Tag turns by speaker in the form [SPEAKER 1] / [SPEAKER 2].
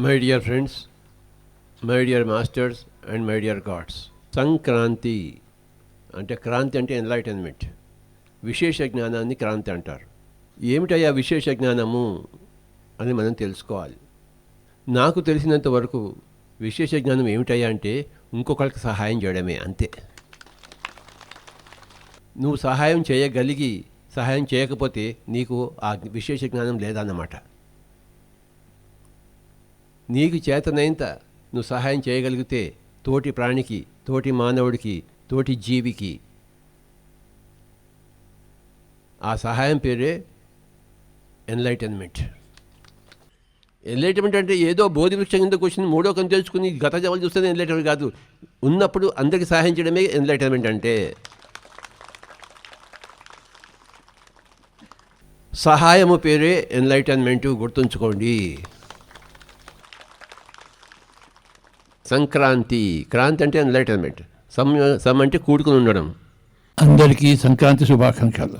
[SPEAKER 1] My dear friends my dear masters and my dear gods Sankranti అంటే క్రాంతి అంటే enlightenment విశేష జ్ఞానాన్ని క్రాంతి అంటారు. ఏమిటయ్యా విశేష జ్ఞానము అని మనం తెలుసుకోవాలి. నాకు తెలిసినంత వరకు విశేష జ్ఞానం ఏమిటయ్యా అంటే ఇంకొకరికి సహాయం చేయడమే అంతే. నువ్వు సహాయం చేయగలిగి సహాయం చేయకపోతే నీకు ఆ విశేష జ్ఞానం లేదన్నమాట. నీకు చేతనైంత నువ్వు సహాయం చేయగలిగితే తోటి ప్రాణికి తోటి మానవుడికి తోటి జీవికి. ఆ సహాయం పేరే ఎన్లైటన్మెంట్. ఎన్లైటన్మెంట్ అంటే ఏదో బోధి వృక్షం కింద కూర్చుని మూడో కను తెలుసుకుని గత జవలు చూస్తే ఎన్లైటన్మెంట్ కాదు. ఉన్నప్పుడు అందరికి సహాయం చేయడమే ఎన్లైటన్మెంట్ అంటే. సహాయము పేరే ఎన్లైటన్మెంటు గుర్తుంచుకోండి. సంక్రాంతి క్రాంతి అంటే ఎన్లైటన్మెంట్ సమ్ సమ్ అంటే కూడుకుని ఉండడం.
[SPEAKER 2] అందరికీ సంక్రాంతి శుభాకాంక్షలు.